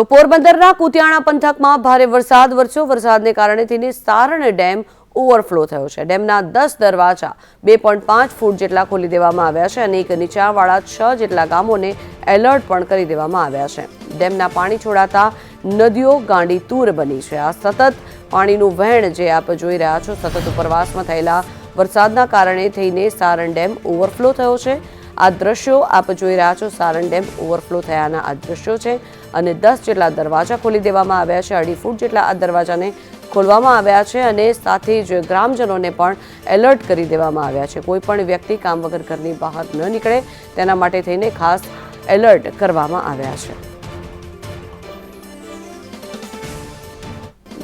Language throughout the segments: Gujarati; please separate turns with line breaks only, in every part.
તો પોરબંદરના કુતિયાણા પંથકમાં ભારે વરસાદ વરસ્યો. વરસાદને કારણે થઈને સારણ ડેમ ઓવરફ્લો થયો છે. ડેમના દસ દરવાજા બે પોઈન્ટ પાંચ ફૂટ જેટલા ખોલી દેવામાં આવ્યા છે અને એક નીચાણવાળા છ જેટલા ગામોને એલર્ટ પણ કરી દેવામાં આવ્યા છે. ડેમના પાણી છોડાતા નદીઓ ગાંડી તૂર બની છે. આ સતત પાણીનું વહેણ જે આપ જોઈ રહ્યા છો, સતત ઉપરવાસમાં થયેલા વરસાદના કારણે થઈને સારણ ડેમ ઓવરફ્લો થયો છે. આ દ્રશ્યો આપ જોઈ રહ્યા છો. સારણ ડેમ ઓવરફ્લો થયાના આ દ્રશ્યો છે અને દસ જેટલા દરવાજા ખોલી દેવામાં આવ્યા છે. અઢી ફૂટ જેટલા આ દરવાજાને ખોલવામાં આવ્યા છે અને સાથે જ ગ્રામજનોને પણ એલર્ટ કરી દેવામાં આવ્યા છે. કોઈ પણ વ્યક્તિ કામ વગર ઘરની બહાર ન નીકળે તેના માટે થઈને ખાસ એલર્ટ કરવામાં આવ્યા છે.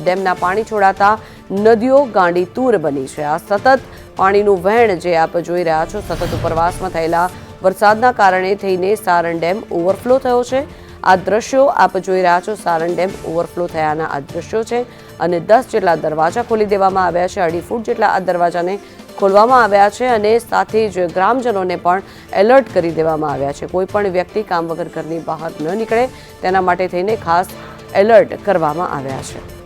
ડેમના પાણી છોડાતા નદીઓ ગાંડી તૂર બની છે. આ સતત પાણીનું વહેણ જે આપ જોઈ રહ્યા છો, સતત ઉપરવાસમાં થયેલા વરસાદના કારણે થઈને સારણ ડેમ ઓવરફ્લો થયો છે. આ દ્રશ્યો આપ જોઈ રહ્યા છો. સારણ ડેમ ઓવરફ્લો થયાના આ દ્રશ્યો છે અને દસ જેટલા દરવાજા ખોલી દેવામાં આવ્યા છે. અઢી ફૂટ જેટલા આ દરવાજાને ખોલવામાં આવ્યા છે અને સાથે જ ગ્રામજનોને પણ એલર્ટ કરી દેવામાં આવ્યા છે. કોઈ પણ વ્યક્તિ કામ વગર ઘરની બહાર ન નીકળે. તેના માટે થઈને ખાસ એલર્ટ કરવામાં આવ્યા છે.